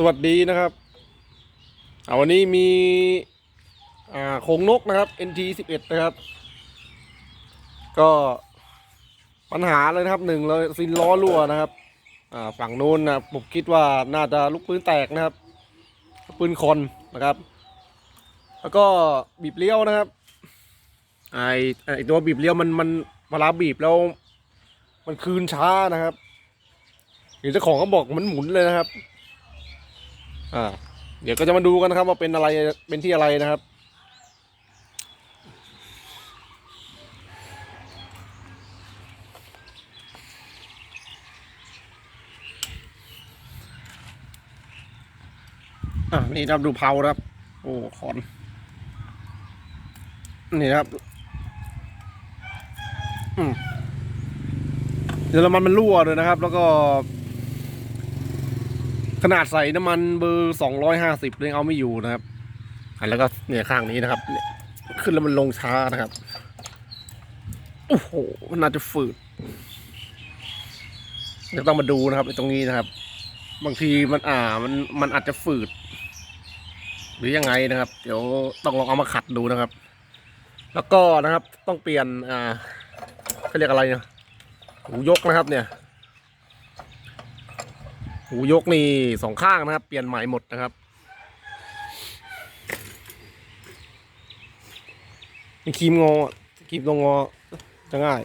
สวัสดีนะครับเอาวันนี้มีอ่าโคงนกนะครับ NT 11นะครับ ก็ปัญหาเลยนะครับหนึ่งเลยซินล้อรั่วนะครับอ่าฝั่งนู้นนะผมคิดว่าน่าจะลูกปืนแตกนะครับ ปืนคอนนะครับ แล้วก็บีบเลี้ยวนะครับไอไอตัวบีบเลี้ยวมันมันเวลาบีบแล้ว มันคืนช้านะครับเดี๋ยวเจ้าของเขาบอกมันหมุนเลยนะครับ อ่า เดี๋ยวก็จะมาดูกันนะครับ ว่าเป็นอะไรเป็นที่อะไรนะครับ อะนี่ครับดูเพาครับ โอ้ขอน นี่ครับ อืมเดี๋ยวมันมันรั่วเลยนะครับ แล้วก็ ขนาดใส่น้ำมันเบอร์สองร้อยห้าสิบยังเอาไม่อยู่นะครับอะแล้วก็เนี่ยข้างนี้นะครับขึ้นแล้วมันลงช้านะครับโอ้โหมันน่าจะฝืดเดี๋ยวต้องมาดูนะครับตรงนี้นะครับ บางทีมันอ่ามันมันอาจจะฝืด หรือยังไงนะครับ เดี๋ยวต้องลองเอามาขัดดูนะครับ แล้วก็นะครับต้องเปลี่ยนอ่าเขาเรียกอะไรเนี่ยหูยกนะครับเนี่ย หูยกนี่สองข้างนะครับ เปลี่ยนใหม่หมดนะครับมีครีมงอครีมตรงงอจะง่าย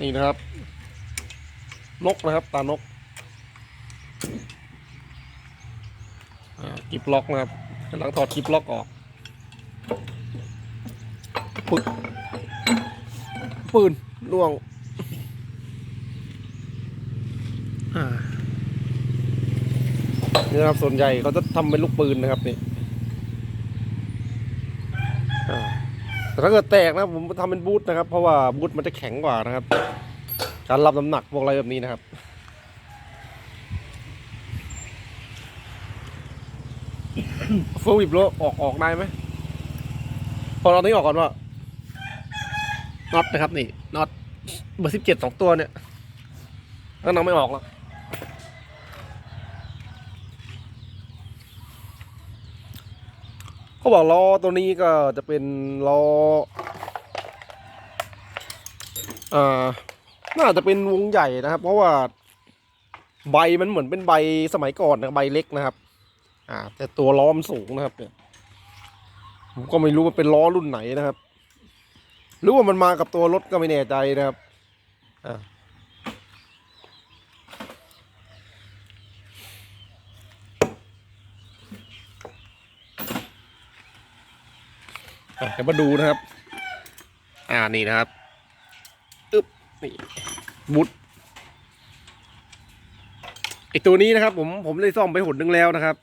นี่นะครับ นกนะครับ ตานกอ่ากิบล็อกนะครับกำลังถอดกิบล็อกออก ปึ๊กปืนล่วงอ่านี่นะครับส่วนใหญ่เขาจะทำเป็นลูกปืนนะครับนี่อ่าแต่ถ้าเกิดแตกนะผมทำเป็นบูทนะครับ เพราะว่าบูทมันจะแข็งกว่านะครับ การรับน้ำหนักพวกอะไรแบบนี้นะครับเฟิร์วิบโลออกออกได้ไหมพอเรานี้ออกก่อนว่า น็อตนะครับนี่น็อตเบอร์สิบเจ็ดสองตัวเนี่ยแล้วน้องไม่ออกแล้วเขาบอกล้อตัวนี้ก็จะเป็นล้ออ่าน่าจะเป็นวงใหญ่นะครับ เพราะว่าใบมันเหมือนเป็นใบสมัยก่อนนะใบเล็กนะครับ อ่า แต่ตัวล้อมสูงนะครับเนี่ยผมก็ไม่รู้ว่าเป็นล้อรุ่นไหนนะครับ หรือว่ามันมากับตัวรถก็ไม่แน่ใจนะครับอ่าอะเดี๋ยวมาดูนะครับ อ่านี่นะครับอึ๊บนี่มุดไอตัวนี้นะครับ ผมผมได้ซ่อมไปหนนึงแล้วนะครับ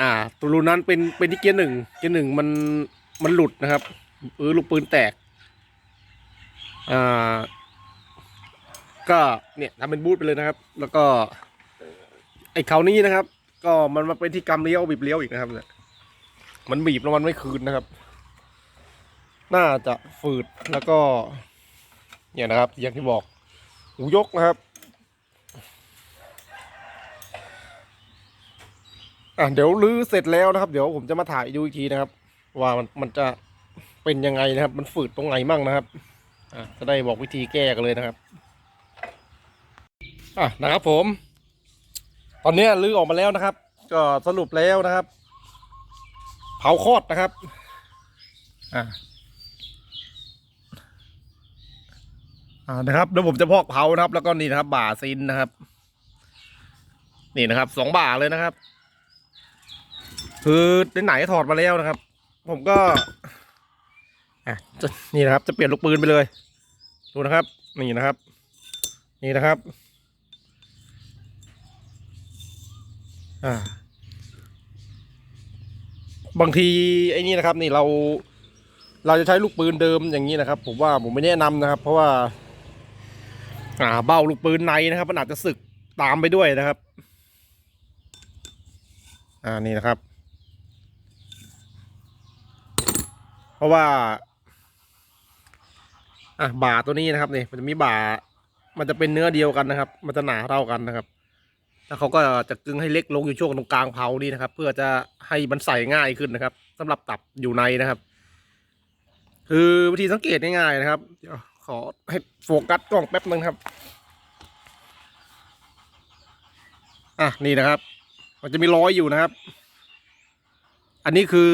อ่า ตัวรูนั้นเป็นเป็นที่เกียร์หนึ่งเกียร์หนึ่งมันมันหลุดนะครับเออลูกปืนแตกอ่า ก็เนี่ยทำเป็นบูทไปเลยนะครับ แล้วก็ ไอ้เขานี้นะครับ ก็มันมาเป็นที่กำเลี้ยวบีบเลี้ยวอีกนะครับเนี่ยมันบีบแล้วมันไม่คืนนะครับ น่าจะฝืดแล้วก็ เนี่ยนะครับ อย่างที่บอกหูยกนะครับอะเดี๋ยวรื้อเสร็จแล้วนะครับ เดี๋ยวผมจะมาถ่ายดูอีกทีนะครับ ว่ามันมันจะเป็นยังไงนะครับ มันฝืดตรงไหนมั่งนะครับ อะจะได้บอกวิธีแก้กันเลยนะครับอะนะครับผม ตอนนี้รื้อออกมาแล้วนะครับ ก็สรุปแล้วนะครับ เผาคอดนะครับอะอ่านะครับเดี๋ยวผมจะพอกเผานะครับ แล้วก็นี่นะครับ บ่าซินนะครับ นี่นะครับสองบ่าเลยนะครับ คือไหนๆถอดมาแล้วนะครับ ผมก็ อะนี่นะครับจะเปลี่ยนลูกปืนไปเลย ดูนะครับ นี่นะครับ นี่นะครับ อ่า บางทีไอ้นี่นะครับ นี่เรา เราจะใช้ลูกปืนเดิมอย่างนี้นะครับ ผมว่าผมไม่แนะนำนะครับ เพราะว่า อ่า เบ้าลูกปืนในนะครับมันอาจจะสึกตามไปด้วยนะครับ อ่านี่นะครับ เพราะว่า อะบ่าตัวนี้นะครับนี่มันจะมีบ่า มันจะเป็นเนื้อเดียวกันนะครับ มันจะหนาเท่ากันนะครับแล้วเขาก็จะกึงให้เล็กลงอยู่ช่วงตรงกลางเผานี่นะครับ เพื่อจะให้มันใส่ง่ายขึ้นนะครับสำหรับตับอยู่ในนะครับ คือวิธีสังเกตง่ายๆนะครับเดี๋ยวขอให้โฟกัสกล้องแป๊บนึงครับอะนี่นะครับ มันจะมีร้อยอยู่นะครับ อันนี้คือ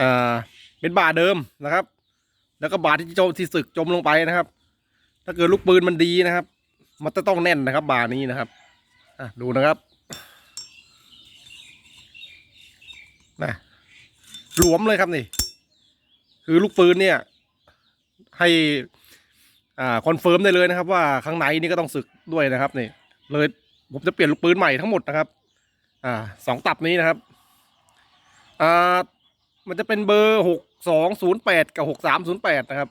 อ่าเป็นบาเดิมนะครับ แล้วก็บาที่จมที่สึกจมลงไปนะครับ ถ้าเกิดลูกปืนมันดีนะครับ มันจะต้องแน่นนะครับ บานี้นะครับอะดูนะครับนะหลวมเลยครับนี่ คือลูกปืนเนี่ย ให้อ่าคอนเฟิร์มได้เลยนะครับ ว่าข้างในนี่ก็ต้องสึกด้วยนะครับนี่ เลยผมจะเปลี่ยนลูกปืนใหม่ทั้งหมดนะครับ อ่าสองตับนี้นะครับอ่า มันจะเป็นเบอร์หกสองศูนย์แปดกับหกสามศูนย์แปดนะครับ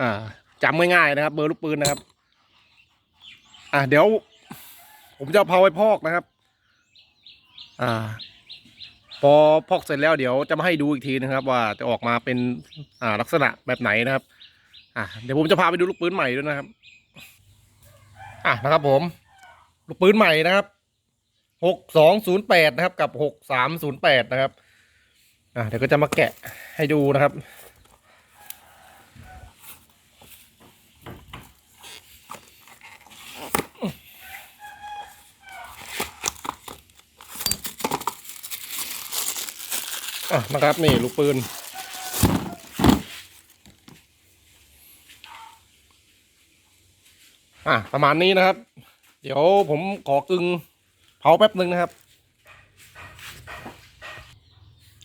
อ่าจำง่ายๆนะครับ เบอร์ลูกปืนนะครับ อ่าเดี๋ยว ผมจะเอาเผาไปพอกนะครับ อ่า พอพอกเสร็จแล้วเดี๋ยวจะมาให้ดูอีกทีนะครับ ว่าจะออกมาเป็นอ่าลักษณะแบบไหนนะครับ อ่าเดี๋ยวผมจะพาไปดูลูกปืนใหม่ด้วยนะครับ อะนะครับ ผม ลูกปืนใหม่นะครับหกสองศูนย์แปดนะครับ กับหกสามศูนย์แปดนะครับ อะเดี๋ยวก็จะมาแกะให้ดูนะครับ อะนะครับนี่ลูกปืนอะประมาณนี้นะครับ เดี๋ยวผมขอกึงเผาแป๊บหนึ่งนะครับ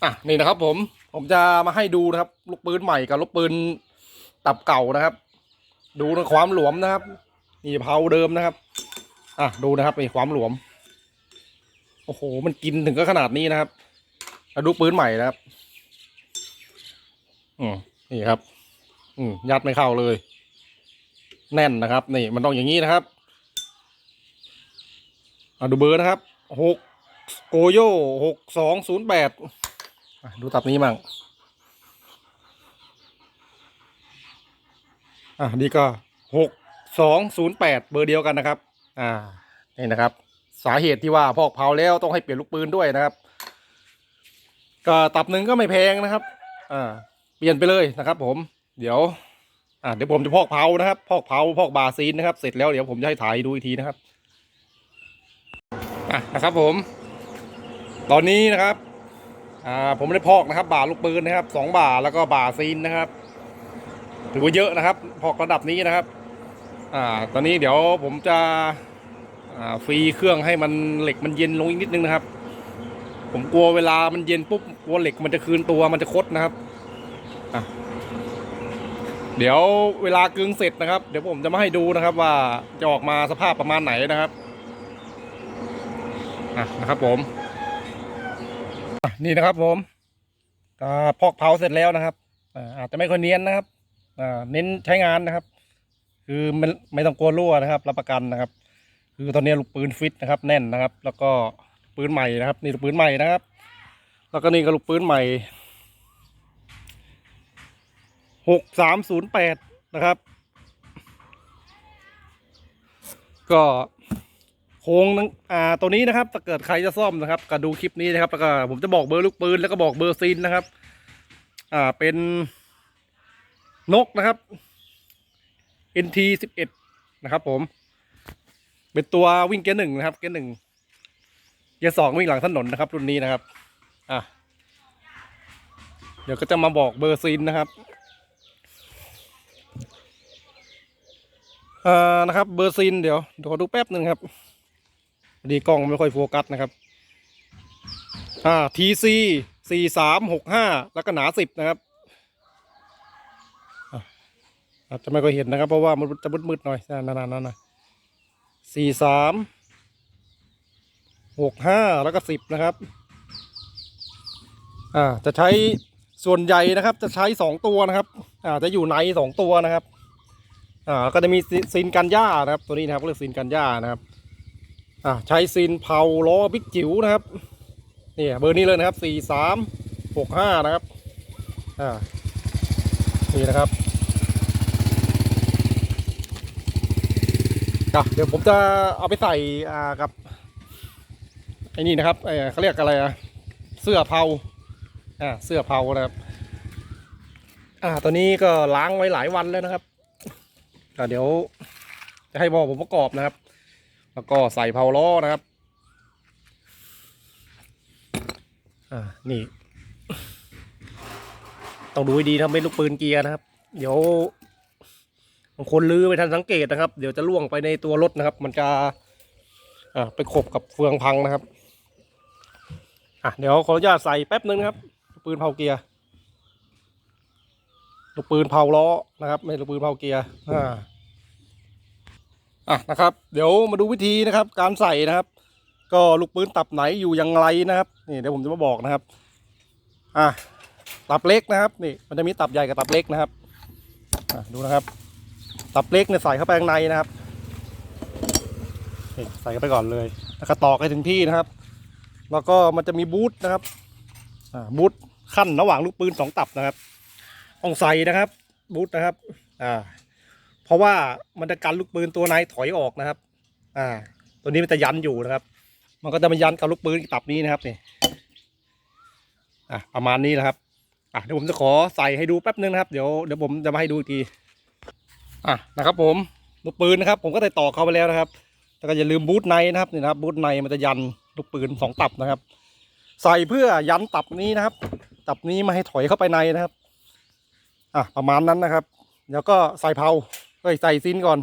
อะนี่นะครับ ผม ผมจะมาให้ดูนะครับ ลูกปืนใหม่กับลูกปืนตับเก่านะครับ ดูความหลวมนะครับ นี่เผาเดิมนะครับ อะดูนะครับนี่ความหลวม โอ้โห มันกินถึงก็ขนาดนี้นะครับแล้วดูปืนใหม่นะครับ อืมนี่ครับ อืมยัดไม่เข้าเลย แน่นนะครับ นี่มันต้องอย่างนี้นะครับเอาดูเบอร์นะครับหกโกโยหกสองศูนย์แปด ดูตับนี้มั่งอะนี่ก็หกสองศูนย์แปดเบอร์เดียวกันนะครับ อ่านี่นะครับ สาเหตุที่ว่าพอกเผาแล้วต้องให้เปลี่ยนลูกปืนด้วยนะครับ ก็ตับหนึ่งก็ไม่แพงนะครับ อ่า เปลี่ยนไปเลยนะครับ ผม เดี๋ยว อ่าเดี๋ยวผมจะพอกเผานะครับ พอกเผาพอกบาซีนนะครับ เสร็จแล้วเดี๋ยวผมจะให้ถ่ายดูอีกทีนะครับ อะนะครับผม ตอนนี้นะครับ อ่าผมได้พอกนะครับบาลูกปืนนะครับสองบาแล้วก็บาซีนนะครับ ถือว่าเยอะนะครับ พอกระดับนี้นะครับ อ่า ตอนนี้เดี๋ยวผมจะอ่าฟรีเครื่องให้มันเหล็กมันเย็นลงอีกนิดนึงนะครับ ผมกลัวเวลามันเย็นปุ๊บกลัวเหล็กมันจะคืนตัวมันจะคดนะครับอะเดี๋ยวเวลากึงเสร็จนะครับ เดี๋ยวผมจะมาให้ดูนะครับว่าจะออกมาสภาพประมาณไหนนะครับอะนะครับผม นี่นะครับผมพอกเผาเสร็จแล้วนะครับอาจจะไม่ค่อยเนียนนะครับเน้นใช้งานนะครับ คือไม่ไม่ต้องกลัวรั่วนะครับ รับประกันนะครับ คือตอนนี้ลูกปืนฟิตนะครับ แน่นนะครับ แล้วก็ปืนใหม่นะครับ นี่ลูกปืนใหม่นะครับ แล้วก็นี่ก็ลูกปืนใหม่หกสามศูนย์แปดนะครับ ก็ โค้งนั้นอ่าตัวนี้นะครับถ้าเกิดใครจะซ่อมนะครับ ก็ดูคลิปนี้นะครับแล้วก็ผมจะบอกเบอร์ลูกปืนแล้วก็บอกเบอร์ซีนนะครับอ่าเป็นนกนะครับ NT สิบเอ็ดนะครับ ผม เป็นตัววิ่งเกียร์หนึ่งนะครับ เกียร์หนึ่งเกียร์สองวิ่งหลังถนนนะครับ รุ่นนี้นะครับอะเดี๋ยวก็จะมาบอกเบอร์ซีนนะครับอ่อนะครับ เบอร์ซินเดี๋ยวเดี๋ยวขอดูแป๊บหนึ่งครับ ดีกล้องไม่ค่อยโฟกัสนะครับอ่าทีซีสี่สามหกห้าแล้วก็หนาสิบนะครับอาจจะไม่ค่อยเห็นนะครับ เพราะว่ามันจะมืดๆหน่อยนานๆนั่นนะสี่สามหกห้าแล้วก็สิบนะครับอ่าจะใช้ส่วนใหญ่นะครับ จะใช้สองตัวนะครับอ่าจะอยู่ในสองตัวนะครับอ่าก็จะมีซีซีนกันหญ้านะครับ ตัวนี้นะครับก็เรียกซีนกันหญ้านะครับ อ่าใช้ซีนเผาล้อบิ๊กจิ๋วนะครับนี่เบอร์นี้เลยนะครับสี่สามหกห้านะครับอ่านี่นะครับเดี๋ยวผมจะเอาไปใส่อ่ากับไอ้นี่นะครับเอ่อเขาเรียกอะไรอะเสื้อเผาอ่าเสื้อเผานะครับอ่าตอนนี้ก็ล้างไว้หลายวันแล้วนะครับก็เดี๋ยวจะให้พ่อผมประกอบนะครับ แล้วก็ใส่เผาล้อนะครับ อ่า นี่ ต้องดูให้ดีถ้าไม่ลูกปืนเกียร์นะครับ เดี๋ยวบางคนลือไปทันสังเกตนะครับ เดี๋ยวจะล่วงไปในตัวรถนะครับ มันจะอ่าไปขบกับเฟืองพังนะครับ อะ เดี๋ยวขออนุญาตใส่แป๊บนึงนะครับ ปืนเผาเกียร์ลูกปืนเผาล้อนะครับ ไม่ลูกปืนเผาเกียร์อ่า อะนะครับ เดี๋ยวมาดูวิธีนะครับ การใส่นะครับ ก็ลูกปืนตับไหนอยู่อย่างไรนะครับนี่เดี๋ยวผมจะมาบอกนะครับอะตับเล็กนะครับนี่มันจะมีตับใหญ่กับตับเล็กนะครับอะดูนะครับ ตับเล็กเนี่ยใส่เข้าไปข้างในนะครับนี่ใส่เข้าไปก่อนเลยแล้วก็ตอกให้ถึงที่นะครับ แล้วก็มันจะมีบูทนะครับอ่าบูทขั้นระหว่างลูกปืนสองตับนะครับต้องใส่นะครับบูทนะครับอ่า ราะว่ามันจะกันลูกปืนตัวในถอยออกนะครับ อ่า ตัวนี้มันจะยันอยู่นะครับ มันก็จะมายันกับลูกปืนตับนี้นะครับนี่อะประมาณนี้นะครับอะเดี๋ยวผมจะขอใส่ให้ดูแป๊บนึงนะครับ เดี๋ยวเดี๋ยวผมจะมาให้ดูอีกทีอะนะครับ ผมลูกปืนนะครับ ผมก็ได้ต่อเข้าไปแล้วนะครับแต่ก็อย่าลืมบูทในนะครับนี่นะครับบูทในมันจะยันลูกปืนสองตับนะครับ ใส่เพื่อยันตับนี้นะครับ ตับนี้ไมาให้ถอยเข้าไปในนะครับ อะประมาณนั้นนะครับเดี๋ยวก็ใส่เผา เอ้ยใส่ซินก่อน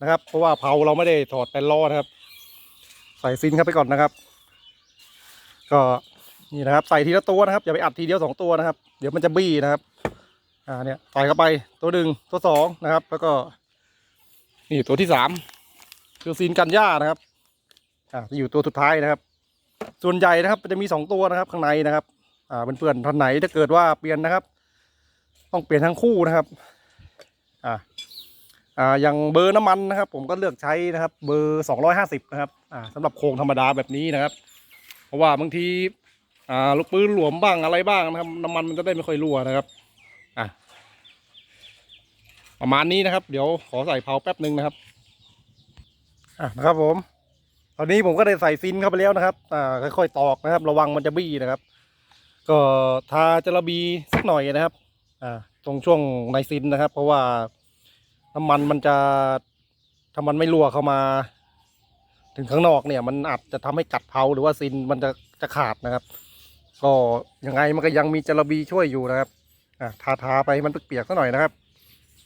นะครับ เพราะว่าเผาเราไม่ได้ถอดแปนล้อนะครับ ใส่ซินเข้าไปก่อนนะครับ ก็นี่นะครับใส่ทีละตัวนะครับอย่าไปอัดทีเดียวสองตัวนะครับ เดี๋ยวมันจะบี้นะครับ อ่าเนี่ยใส่เข้าไปตัวหนึ่งตัวสองนะครับ แล้วก็ นี่ตัวที่สามคือซีนกันหญ้านะครับ อ่าจะอยู่ตัวสุดท้ายนะครับ ส่วนใหญ่นะครับจะมีสองตัวนะครับข้างในนะครับ อ่าเพื่อนๆท่านไหนถ้าเกิดว่าเปลี่ยนนะครับ ต้องเปลี่ยนทั้งคู่นะครับ อ่า อ่าอย่างเบอร์น้ำมันนะครับ ผมก็เลือกใช้นะครับ เบอร์สองร้อยห้าสิบนะครับอ่าสำหรับโครงธรรมดาแบบนี้นะครับ เพราะว่าบางทีอ่าลูกปืนหลวมบ้างอะไรบ้างนะครับ น้ำมันมันจะได้ไม่ค่อยรั่วนะครับอะประมาณนี้นะครับ เดี๋ยวขอใส่เผาแป๊บหนึ่งนะครับอะนะครับผม ตอนนี้ผมก็ได้ใส่ซินเข้าไปแล้วนะครับอ่าค่อยๆตอกนะครับ ระวังมันจะบี้นะครับ ก็ทาจระบีสักหน่อยนะครับอ่าตรงช่วงในซินนะครับ เพราะว่า น้ำมันมันจะถ้ามันไม่รั่วเข้ามา ถึงข้างนอกเนี่ย มันอาจจะทำให้กัดเผาหรือว่าซินมันจะจะขาดนะครับ ก็ยังไงมันก็ยังมีจระบีช่วยอยู่นะครับอะทาทาไปมันเปียกๆสักหน่อยนะครับ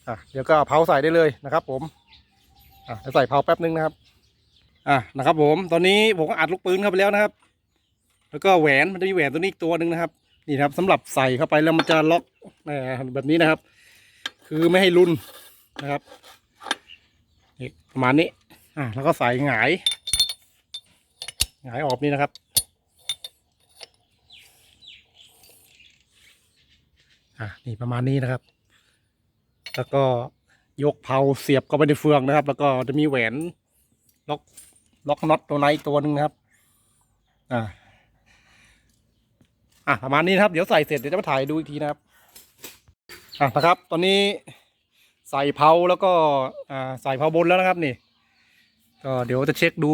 อะเดี๋ยวก็เผาใส่ได้เลยนะครับ ผมอะเดี๋ยวใส่เผาแป๊บนึงนะครับอะนะครับ ผมตอนนี้ผมก็อัดลูกปืนเข้าไปแล้วนะครับ แล้วก็แหวนมันจะมีแหวนตัวนี้อีกตัวหนึ่งนะครับ นี่ครับสำหรับใส่เข้าไปแล้วมันจะล็อกแบบนี้นะครับ คือไม่ให้รุน นะครับนี่ประมาณนี้อะแล้วก็ใส่หงายหงายออกนี่นะครับอะนี่ประมาณนี้นะครับ แล้วก็ยกเผาเสียบเข้าไปในเฟืองนะครับ แล้วก็จะมีแหวนล็อกล็อกน็อตตัวไหนอีกตัวหนึ่งนะครับ อ่าอะประมาณนี้นะครับ เดี๋ยวใส่เสร็จเดี๋ยวจะมาถ่ายดูอีกทีนะครับ อะนะครับ ตอนนี้ ใส่เผาแล้วก็ใส่เผาบนแล้วนะครับนี่ก็เดี๋ยวจะเช็คดู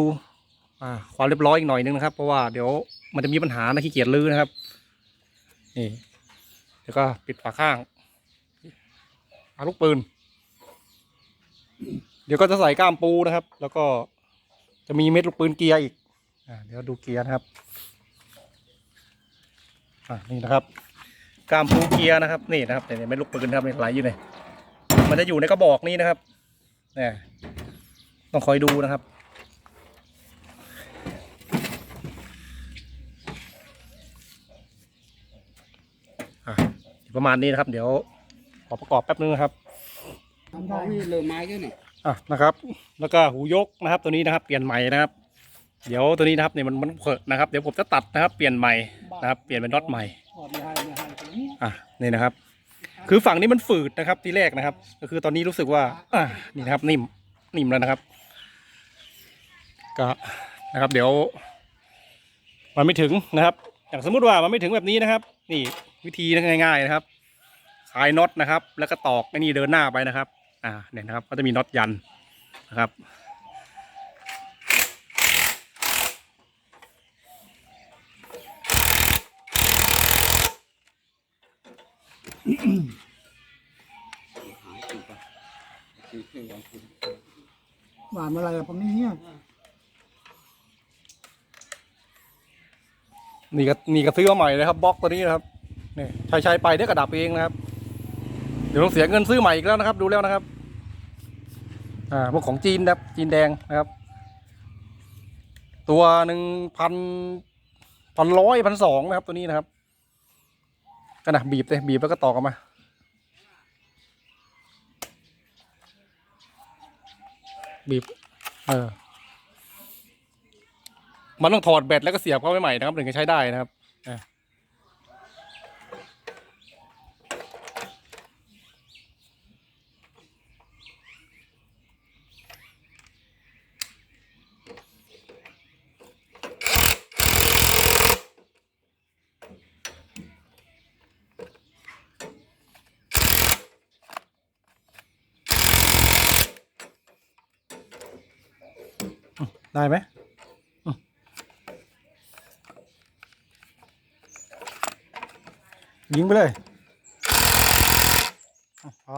ความเรียบร้อยอีกหน่อยนึงนะครับ เพราะว่าเดี๋ยวมันจะมีปัญหานะขี้เกียจลื้อนะครับนี่แล้วก็ปิดฝาข้างอาลูกปืน เดี๋ยวก็จะใส่ก้ามปูนะครับ แล้วก็จะมีเม็ดลูกปืนเกียร์อีกอเดี๋ยวดูเกียร์นะครับนี่นะครับก้ามปูเกียร์นะครับ นี่นะครับเนี่ยเม็ดลูกปืนครับไหลอยู่เนี่ย มันจะอยู่ในกระบอกนี้นะครับเนี่ยต้องคอยดูนะครับอะประมาณนี้นะครับ เดี๋ยวขอประกอบแป๊บนึงนะครับทำได้นี่เริ่มไม้ก็เนี่ยอะนะครับ แล้วก็หูยกนะครับ ตัวนี้นะครับ เปลี่ยนใหม่นะครับ เดี๋ยวตัวนี้นะครับเนี่ยมันมันเผอะนะครับ เดี๋ยวผมจะตัดนะครับ เปลี่ยนใหม่นะครับ เปลี่ยนเป็นน็อตใหม่ถอดไม่ให้ไม่ให้ตรงนี้อะนี่นะครับ คือฝั่งนี้มันฝืดนะครับทีแรกนะครับ ก็คือตอนนี้รู้สึกว่าอะนี่นะครับนิ่มนิ่มแล้วนะครับ ก็นะครับ เดี๋ยว มันไม่ถึงนะครับ อย่างสมมุติว่ามันไม่ถึงแบบนี้นะครับ นี่วิธีง่าย ๆนะครับคลายน็อตนะครับ แล้วก็ตอกไอ้นี่เดินหน้าไปนะครับ อ่าเนี่ยนะครับ ก็จะมีน็อตยันนะครับ หวานอะไรอะผมนี่เนี่ยนี่ก็นี่ก็ซื้อมาใหม่เลยครับบล็อกตัวนี้นะครับนี่ใช้ใช้ไปเดี๋ยวก็ดับเองนะครับ เดี๋ยวต้องเสียเงินซื้อใหม่อีกแล้วนะครับ ดูแล้วนะครับ อ่าพวกของจีนนะครับจีนแดงนะครับ ตัวหนึ่งพันพันร้อยพันสองนะครับตัวนี้นะครับ ก็นะบีบเลยบีบแล้วก็ตอกออกมาบีบ เออ มันต้องถอดแบตแล้วก็เสียบเข้าไปใหม่นะครับถึงจะใช้ได้นะครับอ่า ได้ไหมยิงไปเลยพอ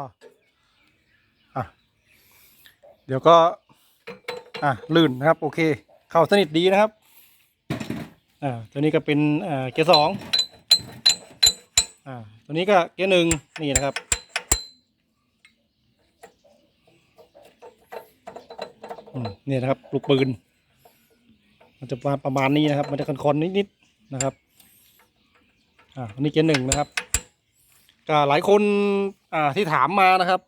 อะ เดี๋ยวก็ อะ ลื่นนะครับ โอเค เข้าสนิทดีนะครับ อ่า ตัวนี้ก็เป็น อ่า เกียร์สอง อ่า ตัวนี้ก็เกียร์หนึ่งนี่นะครับอืมนี่นะครับ ลูกปืน มันจะมาประมาณนี้นะครับ มันจะคอนๆนิดๆนะครับ อ่าอันนี้เกียร์หนึ่งนะครับก็หลายคนอ่าที่ถามมานะครับ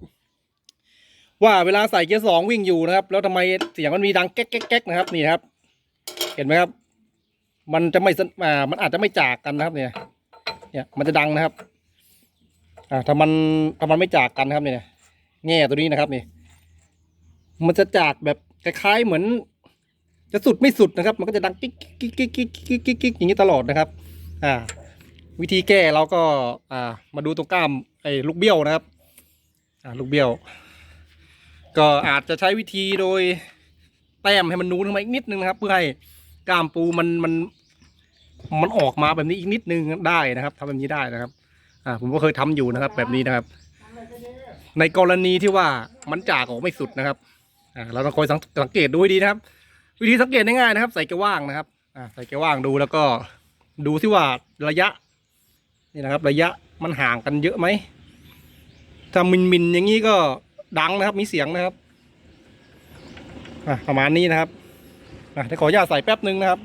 ว่าเวลาใส่เกียร์สองวิ่งอยู่นะครับ แล้วทำไมเสียงมันมีดังแก๊กแก๊กแก๊นะครับนี่ครับ เห็นไหมครับ มันจะไม่สนอ่ามันอาจจะไม่จากกันนะครับ เนี่ย เนี่ยมันจะดังนะครับ อ่าถ้ามันถ้ามันไม่จากกันนะครับเนี่ยแง่ตัวนี้นะครับนี่มันจะจากแบบคล้ายๆเหมือน จะสุดไม่สุดนะครับ มันก็จะดังกิ๊กกิ๊กกิ๊กกิ๊กกิ๊กกิ๊กกิ๊กอย่างนี้ตลอดนะครับ อ่า วิธีแก้เราก็ อ่า มาดูตรงกล้ามไอ้ลูกเบี้ยวนะครับ อ่าลูกเบี้ยว ก็อาจจะใช้วิธีโดยแต้มให้มันนูนขึ้นมาอีกนิดนึงนะครับ เพื่อให้กล้ามปูมันมัน มันออกมาแบบนี้อีกนิดนึงได้นะครับทำแบบนี้ได้นะครับ อ่า ผมก็เคยทำอยู่นะครับ แบบนี้นะครับ ในกรณีที่ว่ามันจากออกไม่สุดนะครับ อ่า เราต้องคอยสังสังเกตดูให้ดีนะครับ วิธีสังเกตง่ายๆนะครับ ใส่เกียร์ว่างนะครับอ่าใส่เกียร์ว่างดูแล้วก็ดูที่ว่าระยะ นี่นะครับ ระยะมันห่างกันเยอะไหมถ้ามินมินอย่างนี้ก็ดังนะครับ มีเสียงนะครับอะประมาณนี้นะครับอะเดี๋ยวขออนุญาตใส่แป๊บหนึ่งนะครับ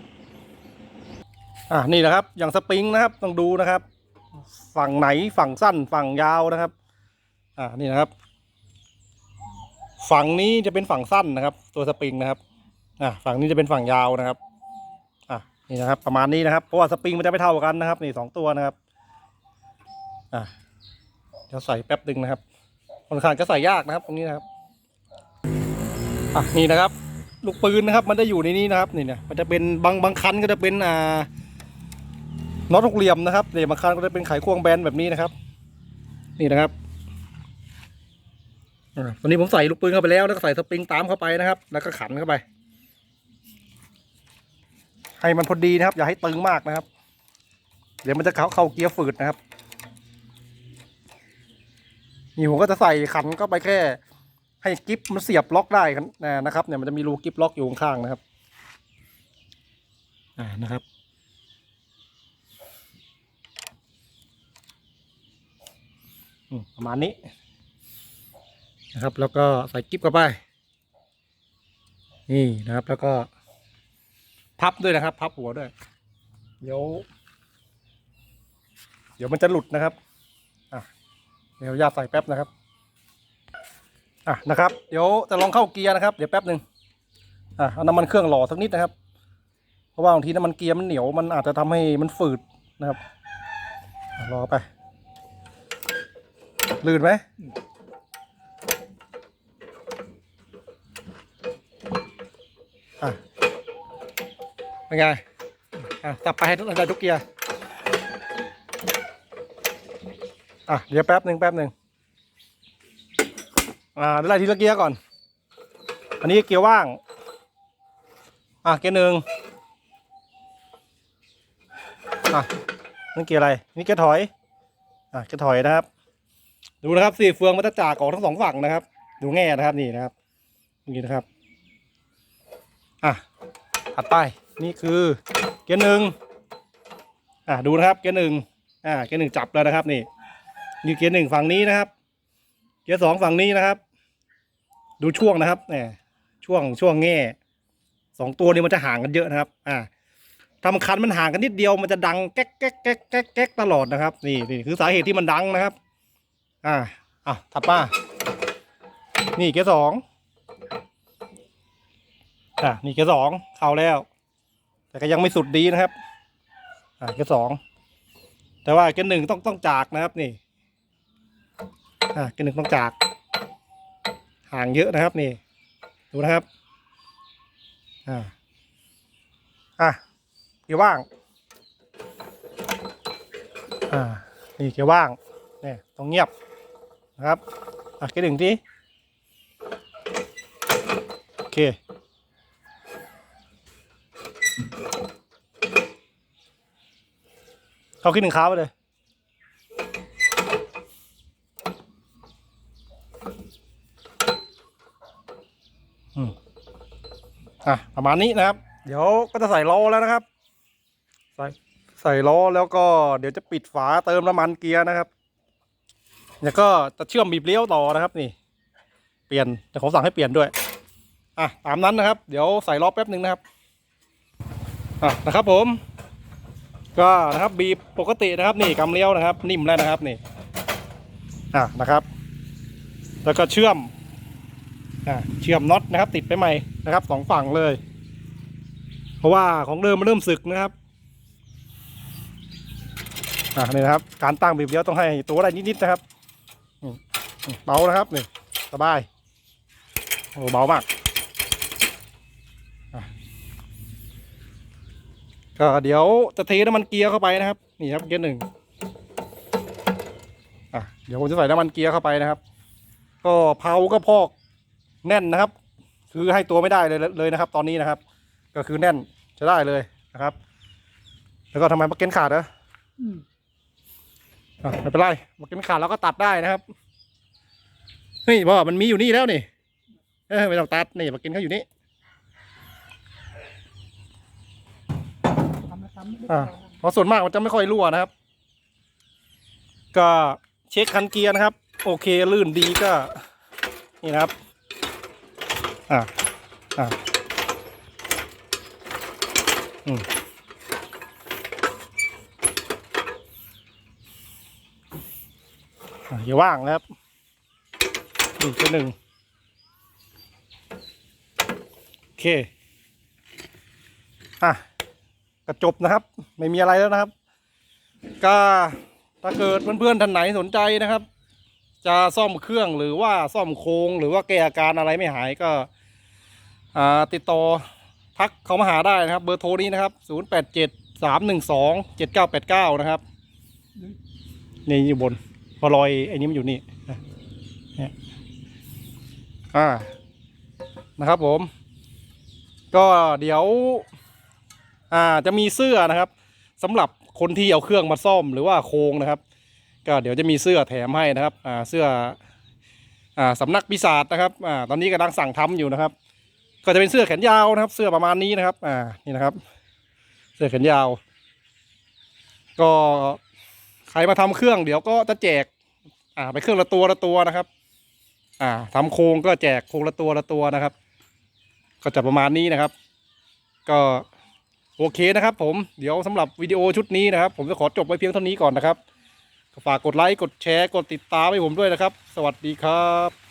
อะนี่นะครับ อย่างสปริงนะครับต้องดูนะครับ ฝั่งไหนฝั่งสั้นฝั่งยาวนะครับ อ่านี่นะครับ ฝั่งนี้จะเป็นฝั่งสั้นนะครับ ตัวสปริงนะครับ อ่าฝั่งนี้จะเป็นฝั่งยาวนะครับอะนี่นะครับ ประมาณนี้นะครับ เพราะว่าสปริงมันจะไม่เท่ากันนะครับ นี่สองตัวนะครับอะเดี๋ยวใส่แป๊บหนึ่งนะครับค่อนข้างจะใส่ยากนะครับ ตรงนี้นะครับอะนี่นะครับ ลูกปืนนะครับ มันจะอยู่ในนี้นะครับนี่เนี่ยมันจะเป็นบางบางคันก็จะเป็นอ่าน็อตหกเหลี่ยมนะครับเนี่ยบางคันก็จะเป็นไขควงแบนแบบนี้นะครับ นี่นะครับอ่าตอนนี้ผมใส่ลูกปืนเข้าไปแล้วแล้วก็ใส่สปริงตามเข้าไปนะครับ แล้วก็ขันเข้าไป ให้มันพอดีนะครับ อย่าให้ตึงมากนะครับ เดี๋ยวมันจะเข้าเข้าเกียร์ฝืดนะครับนี่ผมก็จะใส่ขันเข้าไปแค่ ให้กิฟมันเสียบล็อกได้นะครับเนี่ยมันจะมีรูกิฟล็อกอยู่ข้างๆนะครับ อ่านะครับอืมประมาณนี้นะครับ แล้วก็ใส่กิ๊บเข้าไป นี่นะครับแล้วก็ พับด้วยนะครับ พับหัวด้วย เดี๋ยว เดี๋ยวมันจะหลุดนะครับ อะเดี๋ยวญาใส่แป๊บนะครับ อะนะครับ เดี๋ยวจะลองเข้าเกียร์นะครับ เดี๋ยวแป๊บหนึ่งอะเอาน้ำมันเครื่องหล่อสักนิดนะครับ เพราะว่าบางทีน้ำมันเกียร์มันเหนียวมันอาจจะทำให้มันฝืดนะครับรอไปลื่นไหม เป็นไงจับไปให้ได้ทุกเกียร์อะเดี๋ยวแป๊บหนึ่งแป๊บหนึ่งอ่าเดี๋ยวไล่ทีละเกียร์ก่อน อันนี้เกียร์ว่าง อะเกียร์หนึ่งอะนั่นเกียร์อะไร นี่เกียร์ถอย อะเกียร์ถอยนะครับ ดูนะครับสี่เฟืองมันจะจากออกทั้งสองฝั่งนะครับ ดูแง่นะครับนี่นะครับนี่นะครับ อะถัดไป นี่คือเกียร์หนึ่งอะดูนะครับเกียร์หนึ่งอ่าเกียร์หนึ่งจับแล้วนะครับนี่นี่เกียร์หนึ่งฝั่งนี้นะครับ เกียร์สองฝั่งนี้นะครับ ดูช่วงนะครับเนี่ยช่วงช่วงแง่สองตัวนี้มันจะห่างกันเยอะนะครับ อ่าทำคันมันห่างกันนิดเดียวมันจะดังแก๊กแก๊กแก๊กแก๊กแก๊กตลอดนะครับ นี่นี่คือสาเหตุที่มันดังนะครับ อ่าอะถัดมานี่เกียร์สองอะนี่เกียร์สองเข้าแล้ว แต่ก็ยังไม่สุดดีนะครับ อะเกียร์สองแต่ว่าเกียร์หนึ่งต้องต้องจากนะครับนี่ อะเกียร์หนึ่งต้องจาก ห่างเยอะนะครับนี่ ดูนะครับ อ่า อะเกียร์ว่าง อ่า นี่เกียร์ว่าง เนี่ยต้องเงียบนะครับ อะเกียร์หนึ่งทีโอเค เขาขึ้นหนึ่งค้าไปเลย อืมอะประมาณนี้นะครับ เดี๋ยวก็จะใส่ล้อแล้วนะครับ ใส่ใส่ล้อแล้วก็เดี๋ยวจะปิดฝาเติมน้ำมันเกียร์นะครับแล้วก็จะเชื่อมบีบเลี้ยวต่อนะครับนี่ เปลี่ยนแต่ผมสั่งให้เปลี่ยนด้วยอะตามนั้นนะครับ เดี๋ยวใส่ล้อแป๊บหนึ่งนะครับอะนะครับผม ก็นะครับบีบปกตินะครับนี่กำเลี้ยวนะครับ นิ่มแล้วนะครับนี่อะนะครับ แล้วก็เชื่อมอ่าเชื่อมน็อตนะครับ ติดไปใหม่นะครับสองฝั่งเลย เพราะว่าของเดิมมันเริ่มสึกนะครับอ่านี่นะครับ การตั้งบีบเลี้ยวต้องให้ตัวได้นิดๆนะครับเบานะครับนี่สบายโอ้เบามากอะ ก็เดี๋ยวจะเทน้ำมันเกียร์เข้าไปนะครับ นี่ครับเกียร์หนึ่งอะเดี๋ยวผมจะใส่น้ำมันเกียร์เข้าไปนะครับ ก็เผาก็พอกแน่นนะครับ คือให้ตัวไม่ได้เลยเลยนะครับ ตอนนี้นะครับ ก็คือแน่นจะได้เลยนะครับ แล้วก็ทำไมมาเก็นขาดเหรออืมอะไม่เป็นไรมาเก็นขาดเราก็ตัดได้นะครับเฮ้ยพ่อมันมีอยู่นี่แล้วนี่เออไม่ต้องตัดนี่มาเก็นเขาอยู่นี่ ทำแล้วทำ อ่าเพราะส่วนมากมันจะไม่ค่อยรั่วนะครับ ก็เช็คคันเกียร์นะครับ โอเคลื่นดีก็ นี่นะครับ อ่าอ่าอืมอย่าว่างนะครับอีกตัวหนึ่งโอเค อะ ก็จบนะครับ ไม่มีอะไรแล้วนะครับ ก็ถ้าเกิดเพื่อนๆท่านไหนสนใจนะครับ จะซ่อมเครื่องหรือว่าซ่อมโครงหรือว่าแก้อาการอะไรไม่หายก็ติดต่อทักเขามาหาได้นะครับ เบอร์โทรนี้นะครับ 0 8 7 3 1 2 7 9 8 9 นะครับนี่อยู่บนพอลอยไอ้นี้มันอยู่นี่นะอ่านะครับผม ก็เดี๋ยว อ่าจะมีเสื้อนะครับสำหรับคนที่เอาเครื่องมาซ่อมหรือว่าโครงนะครับ ก็เดี๋ยวจะมีเสื้อแถมให้นะครับอ่าเสื้ออ่าสำนักปีศาจนะครับอ่าตอนนี้กำลังสั่งทำอยู่นะครับ ก็จะเป็นเสื้อแขนยาวนะครับ เสื้อประมาณนี้นะครับอ่านี่นะครับ เสื้อแขนยาว ก็ใครมาทำเครื่องเดี๋ยวก็จะแจกอ่าไปเครื่องละตัวละตัวนะครับ อ่าทำโครงก็แจกโครงละตัวละตัวนะครับ ก็จะประมาณนี้นะครับ ก็ โอเคนะครับผมเดี๋ยวสำหรับวิดีโอชุดนี้นะครับ ผมจะขอจบไว้เพียงเท่านี้ก่อนนะครับฝากกดไลค์กดแชร์กดติดตามให้ผมด้วยนะครับ สวัสดีครับ